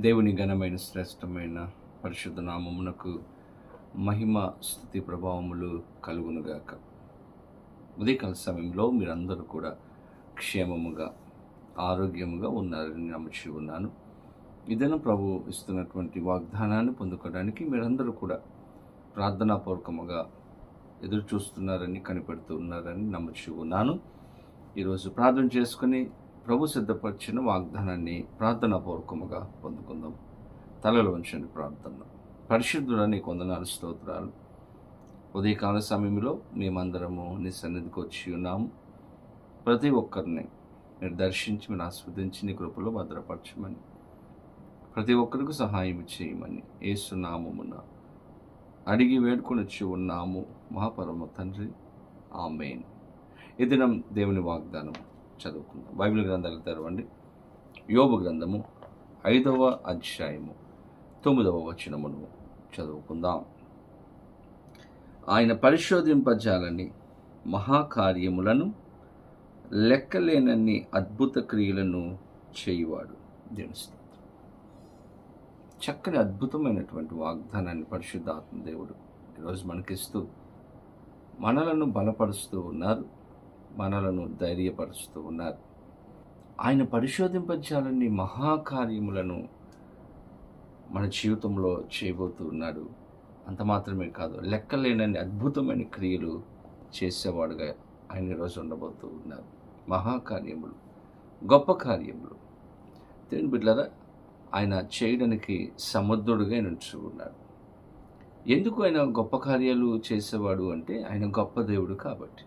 దేవుని ఘనమైన శ్రేష్టమైన పరిశుద్ధ నామమునకు మహిమ స్థుతి ప్రభావములు కలుగునుగాక. ఉదయకాల సమయంలో మీరందరూ కూడా క్షేమముగా ఆరోగ్యముగా ఉన్నారని నమ్ముచి ఉన్నాను. ఇదను ప్రభు ఇస్తున్నటువంటి వాగ్దానాన్ని పొందుకోవడానికి మీరందరూ కూడా ప్రార్థనాపూర్వకముగా ఎదురు చూస్తున్నారని కనిపెడుతున్నారని నమ్ముచి ఉన్నాను. ఈరోజు ప్రార్థన చేసుకుని ప్రభు సిద్ధపరిచిన వాగ్దానాన్ని ప్రార్థనాపూర్వకముగా పొందుకుందాం. తలలో ఉంచండి ప్రార్థన. పరిశుద్ధులని కొందనాలు స్తోత్రాలు. ఉదయకాల సమయంలో మేమందరము నీ సన్నిధికి వచ్చి ఉన్నాము. ప్రతి ఒక్కరిని మీరు దర్శించి మీరు ఆస్వాదించి నీ కృపలో భద్రపరచమని ప్రతి ఒక్కరికి సహాయం చేయమని ఏసునామమున అడిగి వేడుకొనొచ్చి ఉన్నాము. మహాపరమ తండ్రి. ఆమెన్. ఇది దినం దేవుని వాగ్దానం. చదువుకుందాం. బైబిల్ గ్రంథాలు తెరవండి. యోబు గ్రంథము ఐదవ అధ్యాయము తొమ్మిదవ వచనమును చదువుకుందాం. ఆయన పరిశోధింపజాలని మహాకార్యములను లెక్కలేనన్ని అద్భుత క్రియలను చేయువాడు దేవుని చక్కని అద్భుతమైనటువంటి వాగ్దానాన్ని పరిశుద్ధాత్మ దేవుడు ఈరోజు మనకిస్తూ మనలను బలపరుస్తూ ఉన్నారు. మనలను ధైర్యపరుస్తూ ఉన్నారు. ఆయన పరిశోధింపజాలని మహాకార్యములను మన జీవితంలో చేయబోతూ ఉన్నాడు. అంత మాత్రమే కాదు లెక్కలేనని అద్భుతమైన క్రియలు చేసేవాడుగా ఆయన ఈరోజు ఉండబోతూ ఉన్నారు. మహాకార్యములు గొప్ప కార్యములు. దేవుని బిడ్డలారా ఆయన చేయడానికి సముద్రుడుగా నిలిచి ఉన్నాడు. ఎందుకు ఆయన గొప్ప కార్యాలు చేసేవాడు అంటే ఆయన గొప్ప దేవుడు కాబట్టి.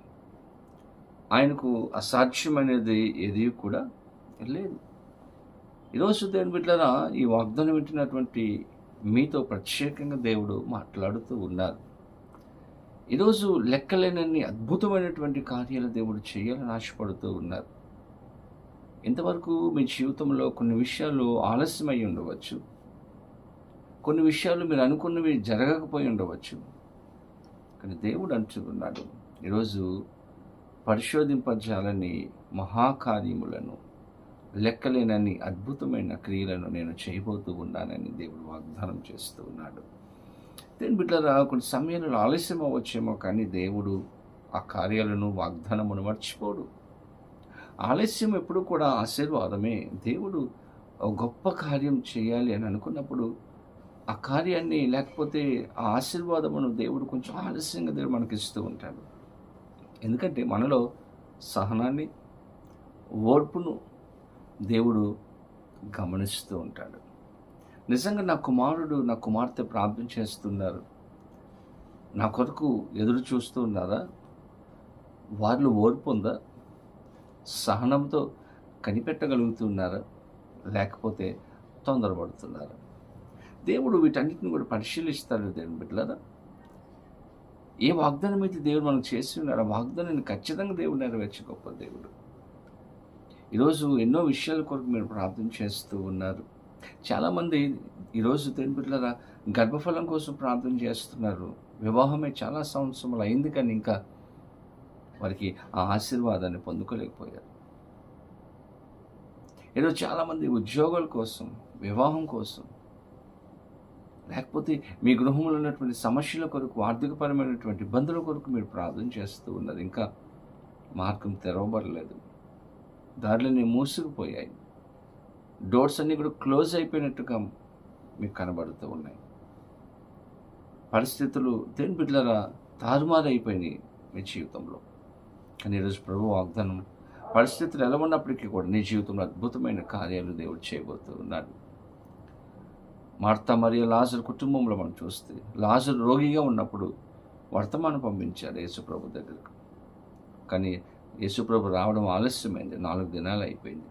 ఆయనకు అసాధ్యమైనది ఏది కూడా లేదు. ఈరోజు దేవుని బిడ్డలారా ఈ వాగ్దానం వింటున్నటువంటి మీతో ప్రత్యేకంగా దేవుడు మాట్లాడుతూ ఉన్నారు. ఈరోజు లెక్కలేనన్ని అద్భుతమైనటువంటి కార్యాలు దేవుడు చేయాలని ఆశపడుతూ ఉన్నారు. ఇంతవరకు మీ జీవితంలో కొన్ని విషయాలు ఆలస్యమై ఉండవచ్చు. కొన్ని విషయాలు మీరు అనుకున్నవి జరగకపోయి ఉండవచ్చు. కానీ దేవుడు అంటున్నాడు ఈరోజు పరిశోధింపజాలని మహాకార్యములను లెక్కలేనన్ని అద్భుతమైన క్రియలను నేను చేయబోతూ ఉన్నానని దేవుడు వాగ్దానం చేస్తూ ఉన్నాడు. దేని బిడ్డరా కొన్ని సమయంలో ఆలస్యం అవ్వచ్చేమో కానీ దేవుడు ఆ కార్యాలను వాగ్దానమును మర్చిపోడు. ఆలస్యం ఎప్పుడు కూడా ఆశీర్వాదమే. దేవుడు గొప్ప కార్యం చేయాలి అని అనుకున్నప్పుడు ఆ కార్యాన్ని లేకపోతే ఆ ఆశీర్వాదమును దేవుడు కొంచెం ఆలస్యంగా దేవుడు మనకి ఇస్తూ ఉంటాడు. ఎందుకంటే మనలో సహనాన్ని ఓర్పును దేవుడు గమనిస్తూ ఉంటాడు. నిజంగా నా కుమారుడు నా కుమార్తె ప్రార్థన చేస్తున్నారు. నా కొరకు ఎదురు చూస్తూ ఉన్నారా? వారిలో ఓర్పు ఉందా? సహనంతో కనిపెట్టగలుగుతున్నారా? లేకపోతే తొందరపడుతున్నారా? దేవుడు వీటన్నిటిని కూడా పరిశీలిస్తాడు దేవుని బిడ్డలారా. ఏ వాగ్దానం అయితే దేవుడు మనకు చేసి ఉన్నాడు ఆ వాగ్దానాన్ని ఖచ్చితంగా దేవుడు నెరవేర్చే గొప్ప దేవుడు. ఈరోజు ఎన్నో విషయాల కొరకు మీరు ప్రార్థన చేస్తూ ఉన్నారు. చాలామంది ఈరోజు దేవుని గర్భఫలం కోసం ప్రార్థన చేస్తున్నారు. వివాహమే చాలా సంవత్సరములు అయింది కానీ ఇంకా వారికి ఆ ఆశీర్వాదాన్ని పొందుకోలేకపోయారు. ఈరోజు చాలామంది ఉద్యోగాల కోసం వివాహం కోసం లేకపోతే మీ గృహంలో ఉన్నటువంటి సమస్యల కొరకు ఆర్థికపరమైనటువంటి ఇబ్బందుల కొరకు మీరు ప్రార్థన చేస్తూ ఉన్నారు. ఇంకా మార్గం తెరవబడలేదు. దారిలోనే మూసుకుపోయాయి. డోర్స్ అన్నీ కూడా క్లోజ్ అయిపోయినట్టుగా మీకు కనబడుతూ ఉన్నాయి. పరిస్థితులు దేని బిడ్డలరా తారుమారు అయిపోయినాయి మీ జీవితంలో. కానీ ఈరోజు ప్రభు వాగ్దానం పరిస్థితులు ఎలా ఉన్నప్పటికీ కూడా నీ జీవితంలో అద్భుతమైన కార్యాలు దేవుడు చేయబోతూ ఉన్నాడు. మార్త మరియు లాజర్ కుటుంబంలో మనం చూస్తే లాజర్ రోగిగా ఉన్నప్పుడు వర్తమానం పంపించారు యేసుప్రభు దగ్గరకు. కానీ యేసుప్రభు రావడం ఆలస్యమైంది నాలుగు దినాలు అయిపోయింది.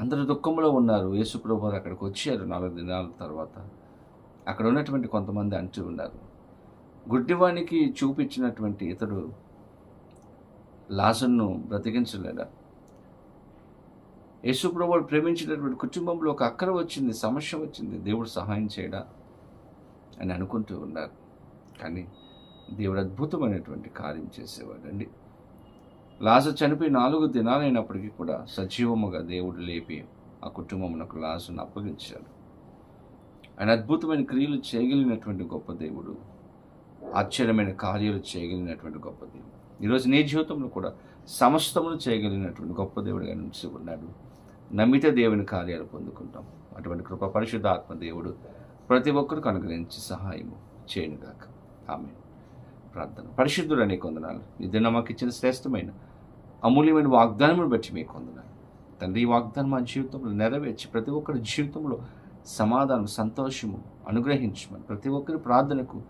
అందరూ దుఃఖంలో ఉన్నారు యేసుప్రభు అక్కడికి వచ్చారు నాలుగు దినాల తర్వాత. అక్కడ ఉన్నటువంటి కొంతమంది అంటూ ఉన్నారు. గుడ్డివానికి చూపించినటువంటి ఇతడు లాజర్ను బ్రతికించలేడా యేసుప్రభుడు ప్రేమించినటువంటి కుటుంబంలో ఒక అక్కర వచ్చింది సమస్య వచ్చింది. దేవుడు సహాయం చేయడా అని అనుకుంటూ ఉన్నారు. కానీ దేవుడు అద్భుతమైనటువంటి కార్యం చేసేవాడండి. లాజర్ చనిపోయి నాలుగు దినాలైనప్పటికీ కూడా సజీవముగా దేవుడు లేపి ఆ కుటుంబమునకు లాజర్ను అప్పగించాడు. ఆయన అద్భుతమైన క్రియలు చేయగలిగినటువంటి గొప్ప దేవుడు ఆశ్చర్యమైన కార్యాలు చేయగలిగినటువంటి గొప్ప దేవుడు. ఈరోజు నీ జీవితంలో కూడా సమస్తమును చేయగలిగినటువంటి గొప్ప దేవుడిగా నిలిచి ఉన్నాడు నమ్మితే దేవుని కార్యాలు పొందుకుంటాం. అటువంటి కృప పరిశుద్ధ ఆత్మ దేవుడు ప్రతి ఒక్కరికి అనుగ్రహించి సహాయము చేయనుగాక ఆమె ప్రార్థన. పరిశుద్ధుడు అనే కొందనాలు ఇది దిన మాకు ఇచ్చిన శ్రేష్టమైన అమూల్యమైన వాగ్దానమును బట్టి మీకు కొందనాలు తండ్రి ఈ వాగ్దానం మా జీవితంలో నెరవేర్చి ప్రతి ఒక్కరి జీవితంలో సమాధానం సంతోషము అనుగ్రహించమని ప్రతి ఒక్కరి ప్రార్థనకు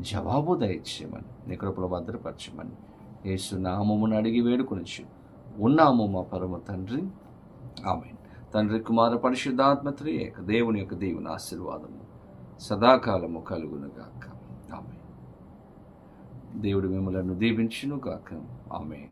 జవాబు దయచేయమని నీ కృపలో భద్రపరచమని యేసు నామమును అడిగి వేడుకొనొచ్చు ఉన్నాము మా పరమ తండ్రి. ఆమె తండ్రి కుమార పరిశుద్ధాత్మత్రి ఏక దేవుని యొక్క దేవుని ఆశీర్వాదము సదాకాలము కలుగునుగాక. ఆమె దేవుడు మిమ్మలను దీవించును గాక ఆమె